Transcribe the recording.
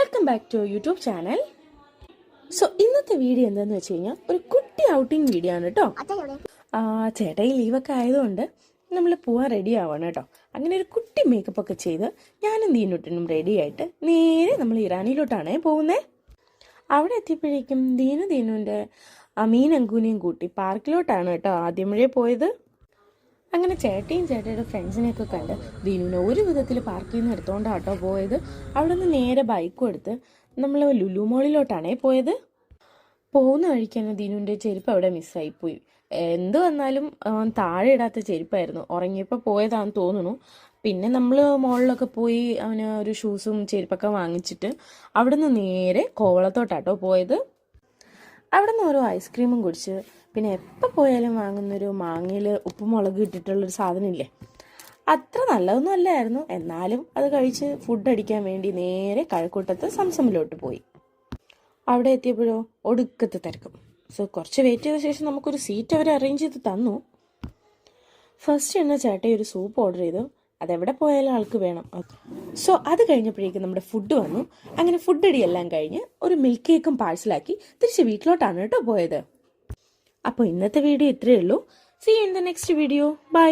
Back to YouTube channel so ഇന്നത്തെ video എന്താന്ന് വെച്ച് കഴിഞ്ഞാൽ ഒരു കുട്ടി ഔട്ടിങ് വീഡിയോ ആണ് കേട്ടോ ആ ചേട്ടയിൽ ലീവൊക്കെ ആയതുകൊണ്ട് നമ്മൾ പോവാൻ റെഡി ആവണം കേട്ടോ അങ്ങനെ ഒരു കുട്ടി മേക്കപ്പ് ഒക്കെ ചെയ്ത് ഞാനും ദീനുട്ടിനും റെഡി ആയിട്ട് നേരെ നമ്മൾ ഇറാനിയിലോട്ടാണേ പോകുന്നത് അവിടെ എത്തിയപ്പോഴേക്കും ദീനു ദീനുവിന്റെ അമീൻ അങ്കൂനെയും കൂട്ടി പാർക്കിലോട്ടാണ് കേട്ടോ ആദ്യം വഴി പോയത്. അങ്ങനെ ചേട്ടയും ചേട്ടയുടെ ഫ്രണ്ട്സിനെയൊക്കെ കണ്ട് ദീനുവിനെ ഒരു വിധത്തിൽ പാർക്കിൽ നിന്ന് എടുത്തോണ്ടാണ് പോയത്? അവിടെ നിന്ന് നേരെ ബൈക്കും എടുത്ത് നമ്മൾ ലുലു മോളിലോട്ടാണേ പോയത്? പോകുന്ന വഴിക്ക് തന്നെ ദീനുവിന്റെ ചെരുപ്പ് അവിടെ മിസ്സായിപ്പോയി എന്ത് വന്നാലും താഴെ ഇടാത്ത ചെരുപ്പായിരുന്നു. ഉറങ്ങിയപ്പോൾ പോയതാണെന്ന് തോന്നുന്നു. പിന്നെ നമ്മൾ മോളിലൊക്കെ പോയി അവന് ഒരു ഷൂസും ചെരുപ്പൊക്കെ വാങ്ങിച്ചിട്ട് അവിടെ നിന്ന് നേരെ കോവളത്തോട്ടാട്ടോ പോയത്. അവിടെ നിന്ന് ഓരോ ഐസ്ക്രീമും കുടിച്ച് പിന്നെ എപ്പോൾ പോയാലും വാങ്ങുന്നൊരു മാങ്ങയിൽ ഉപ്പും മുളക് ഇട്ടിട്ടുള്ളൊരു സാധനമില്ലേ? അത്ര നല്ലതൊന്നും അല്ലായിരുന്നു. എന്നാലും അത് കഴിച്ച് ഫുഡ് അടിക്കാൻ വേണ്ടി നേരെ കഴക്കൂട്ടത്ത് സംസമിലോട്ട് പോയി. അവിടെ എത്തിയപ്പോഴോ ഒടുക്കത്ത് തിരക്കും. സോ കുറച്ച് വെയിറ്റ് ചെയ്ത ശേഷം നമുക്കൊരു സീറ്റ് അവർ അറേഞ്ച് ചെയ്ത് തന്നു. ഫസ്റ്റ് എന്ന ചേട്ടൻ ഒരു സൂപ്പ് ഓർഡർ ചെയ്തു. അതെവിടെ പോയാലും ആൾക്ക് വേണം. സോ അത് കഴിഞ്ഞപ്പോഴേക്കും നമ്മുടെ ഫുഡ് വന്നു. അങ്ങനെ ഫുഡ് അടിയെല്ലാം കഴിഞ്ഞ് ഒരു മിൽക്ക് കേക്കും പാഴ്സലാക്കി തിരിച്ച് വീട്ടിലോട്ടാണ് കേട്ടോ പോയത്. അപ്പോൾ ഇന്നത്തെ വീഡിയോ ഇത്രയേ ഉള്ളൂ. See in the next video bye